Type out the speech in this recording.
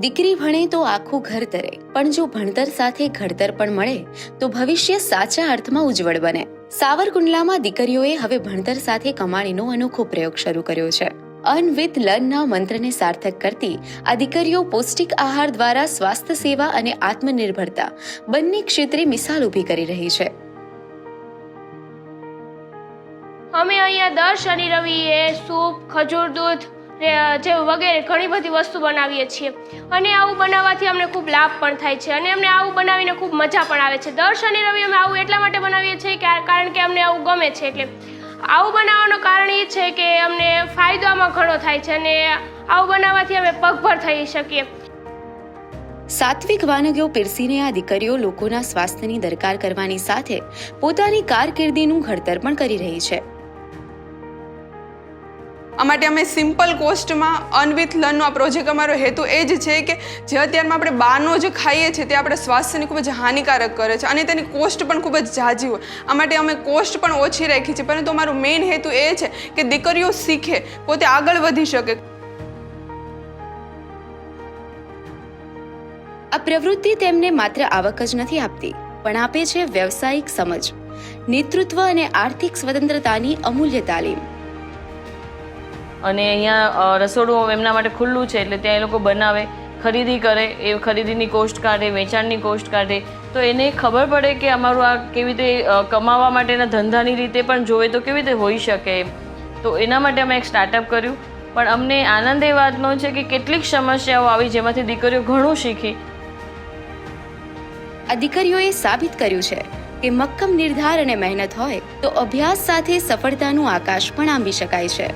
દીકરી ભણે તો આખું ઘર તરે, પણ જો ભણતર સાથે ઘડતર પણ મળે, તો ભવિષ્ય સાચા અર્થમાં ઉજ્જવળ બને. સાવરકુંડલામાં દીકરીઓએ હવે ભણતર સાથે કમાણીનો અનોખો પ્રયોગ શરૂ કર્યો છે. અર્ન વિથ લર્નના મંત્રને સાર્થક કરતી આ દીકરીઓ પૌષ્ટિક આહાર દ્વારા સ્વાસ્થ્ય સેવા અને આત્મનિર્ભરતા બંને ક્ષેત્રે મિસાલ ઊભી કરી રહી છે. અમે અહીંયા દર શનિ રવિએ સૂપ, ખજૂર, દૂધ જેવું વગેરે ઘણી બધી વસ્તુ બનાવીએ છીએ. અને આવું બનાવવાથી અમને ખૂબ લાભ પણ થાય છે. અને અમને આવું બનાવીને ખૂબ મજા પણ આવે છે. દર શનિ રવિ અમે આવું એટલા માટે બનાવીએ છીએ કારણ કે અમને આવું ગમે છે. એટલે આવું બનાવવાનું કારણ એ છે કે અમને ફાયદો આમાં ઘણો થાય છે અને આવું બનાવવાથી અમે પગભર થઈ શકીએ. સાત્વિક વાનગીઓ પીરસીને આ દીકરીઓ લોકોના સ્વાસ્થ્યની દરકાર કરવાની સાથે પોતાની કારકિર્દીનું ઘડતર પણ કરી રહી છે. આ માટે અમે સિમ્પલ કોસ્ટમાં અનવિથ લર્નનો આ પ્રોજેક્ટ અમારો હેતુ એ જ છે કે જે અત્યારમાં આપણે બહારનો જે ખાઈએ છીએ, તે આપણે સ્વાસ્થ્યને ખૂબ જ હાનિકારક કરે છે અને તેની કોસ્ટ પણ ખૂબ જ ઝાઝી હોય. આ માટે અમે કોસ્ટ પણ ઓછી રાખી છે, પરંતુ અમારો મેઇન હેતુ એ છે કે દીકરીઓ શીખે, પોતે આગળ વધી શકે. આ પ્રવૃત્તિ તેમને માત્ર આવક જ નથી આપતી, પણ આપે છે વ્યવસાયિક સમજ, નેતૃત્વ અને આર્થિક સ્વતંત્રતાની અમૂલ્ય તાલીમ. અને અહીંયા રસોડું એમના માટે ખુલ્લું છે એટલે ત્યાં એ લોકો બનાવે, ખરીદી કરે, એ ખરીદીની કોસ્ટ કાઢે, વેચાણની કોસ્ટ કાઢે. તો એને ખબર પડે કે અમારું આ કેવી રીતે કમાવા માટેના ધંધાની રીતે પણ જોવે તો કેવી રીતે હોઈ શકે તો એના માટે અમે એક સ્ટાર્ટઅપ કર્યું. પણ અમને આનંદ એ વાતનો છે કે કેટલીક સમસ્યાઓ આવી જેમાંથી દીકરીઓ ઘણું શીખી. આ દીકરીઓએ સાબિત કર્યું છે કે મક્કમ નિર્ધાર અને મહેનત હોય તો અભ્યાસ સાથે સફળતાનું આકાશ પણ આંબી શકાય છે.